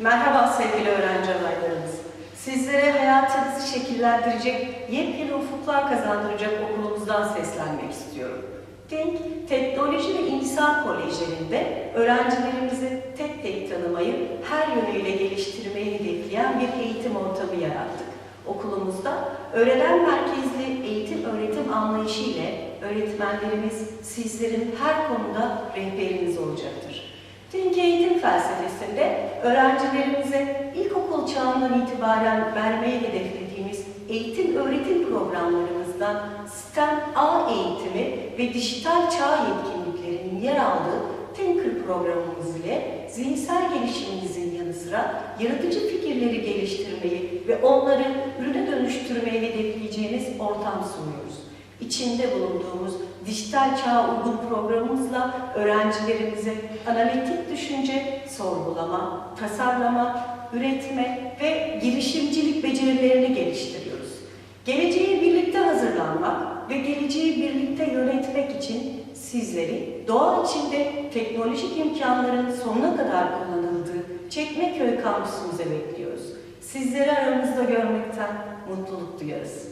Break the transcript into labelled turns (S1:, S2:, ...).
S1: Merhaba sevgili öğrenci adaylarımız. Sizlere hayatınızı şekillendirecek, yepyeni ufuklar kazandıracak okulumuzdan seslenmek istiyorum. Think, Teknoloji ve İnsan Kolejlerinde öğrencilerimizi tek tek tanımayı, her yönüyle geliştirmeyi hedefleyen bir eğitim ortamı yarattık. Okulumuzda öğrenen merkezli eğitim öğretim anlayışı ile öğretmenlerimiz sizlerin her konuda rehberiniz olacaktır. Think Eğitim felsefesinde öğrencilerimize ilkokul çağından itibaren vermeyi hedeflediğimiz eğitim öğretim programlarımızdan STEM A eğitimi ve dijital çağ yetkinliklerinin yer aldığı Thinker programımız ile zihinsel gelişiminizin yanı sıra yaratıcı fikirleri geliştirmeyi ve onları ürüne dönüştürmeyi hedefleyeceğiniz ortam sunuyoruz. İçinde bulunduğumuz dijital çağa uygun programımızla öğrencilerimize analitik düşünce, sorgulama, tasarlama, üretme ve girişimcilik becerilerini geliştiriyoruz. Geleceğe birlikte hazırlanmak ve geleceği birlikte yönetmek için sizleri doğa içinde teknolojik imkanların sonuna kadar kullanıldığı Çekmeköy kampüsümüze bekliyoruz. Sizleri aramızda görmekten mutluluk duyarız.